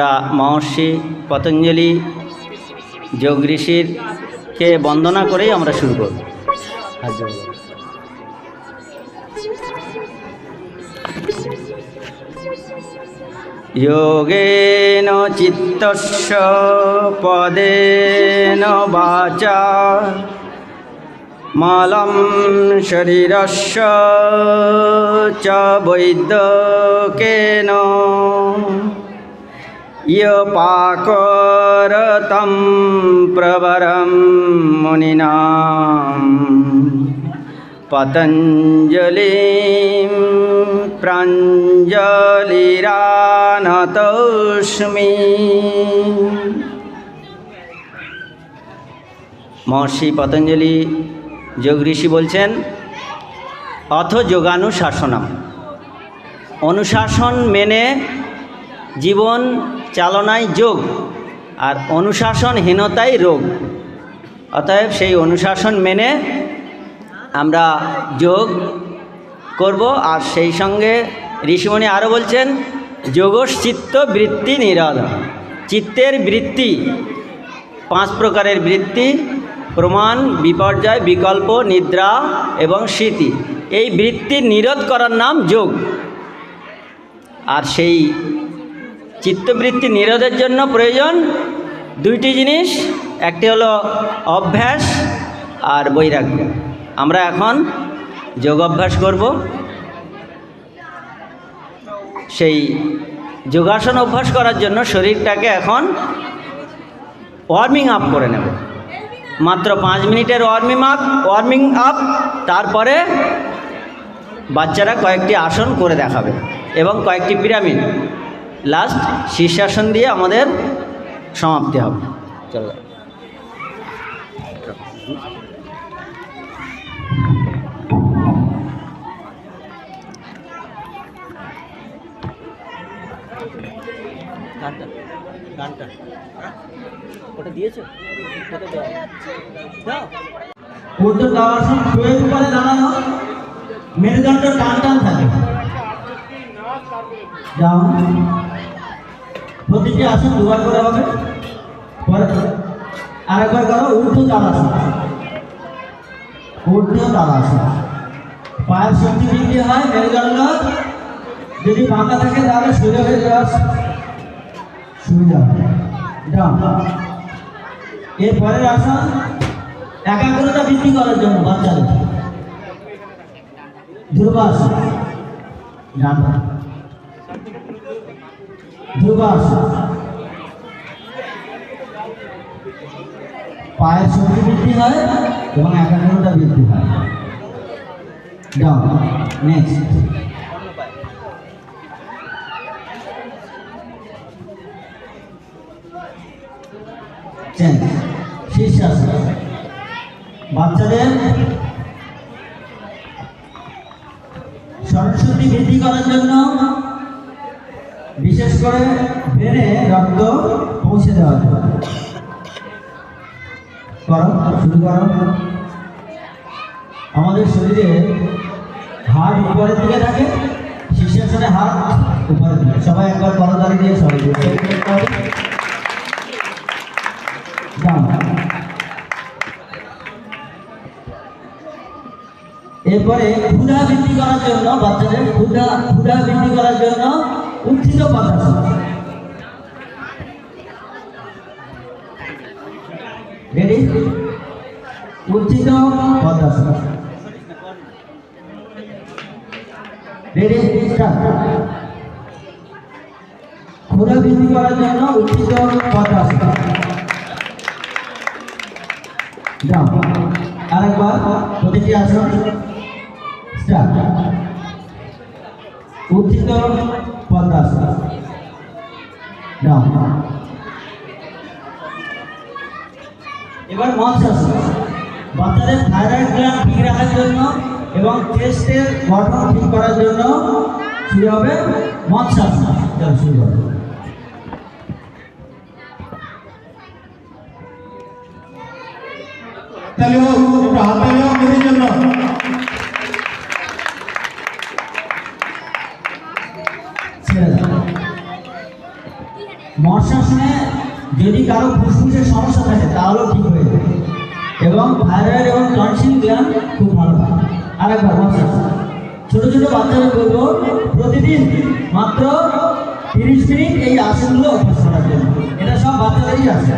আমরা মহর্ষি পতঞ্জলি যোগ ঋষিরকে বন্দনা করেই আমরা শুরু করব। যোগেন চিত্তস্য পদেন বাচা মালম শরীরস্য চ বৈদ্যকেন ইয়পাকরতম প্রবরম মুনিনাম পতঞ্জলিম প্রাঞ্জলিরানতস্মি মহর্ষি পতঞ্জলি যোগ ঋষি বলছেন, অথ যোগানুশাসনম। অনুশাসন মেনে জীবন চালনায় যোগ আর অনুশাসনহীনতাই রোগ। অতএব সেই অনুশাসন মেনে আমরা যোগ করব আর সেই সঙ্গে ঋষিমণি আরও বলছেন যোগস চিত্ত বৃত্তি নিরাধ চিত্তের বৃত্তি, পাঁচ প্রকারের বৃত্তি, প্রমাণ, বিপর্যয়, বিকল্প, নিদ্রা এবং স্মৃতি। এই বৃত্তির নিরোধ করার নাম যোগ। আর সেই চিত্তবৃত্তি নিরোধের জন্য প্রয়োজন দুইটি জিনিস। একটি হলো অভ্যাস আর বৈরাগ্য। আমরা এখন যোগ অভ্যাস করব। সেই যোগাসন অভ্যাস করার জন্য শরীরটাকে এখন ওয়ার্মিং আপ করে নেব। মাত্র পাঁচ মিনিটের ওয়ার্মিং আপ ওয়ার্মিং আপ তারপরে বাচ্চারা কয়েকটি আসন করে দেখাবে এবং কয়েকটি পিরামিড। লাস্ট শীর্ষাসন দিয়ে আমাদের সমাপ্তি হবে। চলো। গানটা গানটা। ওটা দিয়েছ? ওটা দাও। দাও উর্ধ দাওয়াসন শোয়ের উপরে দাঁড়ানো মেরুদণ্ড টান টান থাকে। ডাউন প্রতিটি আসন দুবার করে হবে। পরে আরেকবার করো ঊর্ধ্ব তালাসন ঊর্ধ্ব তালাসন পায়ের শক্তি বৃদ্ধি হয়, মেরুদণ্ড। যদি বাঁকা থাকে তাহলে সোজা হয়ে যাওয়ার সুবিধা ডাউন এর পরের আসন, একাগ্রতা বৃদ্ধি করার জন্য বাচ্চাদের। ধ্রুবাস ডান। ধ্রুবাস পায়ের শক্তি বৃদ্ধি হয় এবং একাগ্রতা বৃদ্ধি হয়। ডাউন নেক্সট চেঞ্জ শীর্ষাসন বাচ্চাদের স্মরণশক্তি বৃদ্ধি করার জন্য করে ব্রেনে রক্ত পৌঁছে জন্য করো, শুরু করো। আমাদের শরীরে হাড় উপরের দিকে থাকে শীর্ষাসনে হাত উপরের দিকে। সবাই একবার করতালি দিয়ে সবাই এরপরে ক্ষুধা বৃদ্ধি করার জন্য, বাচ্চাদের ক্ষুধা ক্ষুধা বৃদ্ধি করার জন্য উত্থিত পদার্থ রেডি উত্থিত পদার্থ রেডি স্টার্ট ক্ষুধা বৃদ্ধি করার জন্য উত্থিত পদার্থ যাও আরেকবার প্রতিটি আসন। স্টার্ট উত্থিত পদ্মাসন যাও এবার মৎস্যাসন বাচ্চাদের থাইরয়েড গ্ল্যান্ড ঠিক রাখার জন্য এবং চেস্টের গঠন ঠিক করার জন্য শুরু হবে? মৎস্যাসন শুরু হবে তাহলে দাও যদি কারও ফুসফুসের সমস্যা থাকে, তাহলেও ঠিক হয়ে যাবে। এবং থাইরয়েড এবং টনসিল গ্ল্যান্ড খুব ভালো হয়। আরেকবার মশাসন ছোট ছোট বাচ্চাদের বলব, প্রতিদিন মাত্র তিরিশ মিনিট এই আসনগুলো অভ্যাস করার জন্য। এটা সব বাচ্চাদেরই আছে।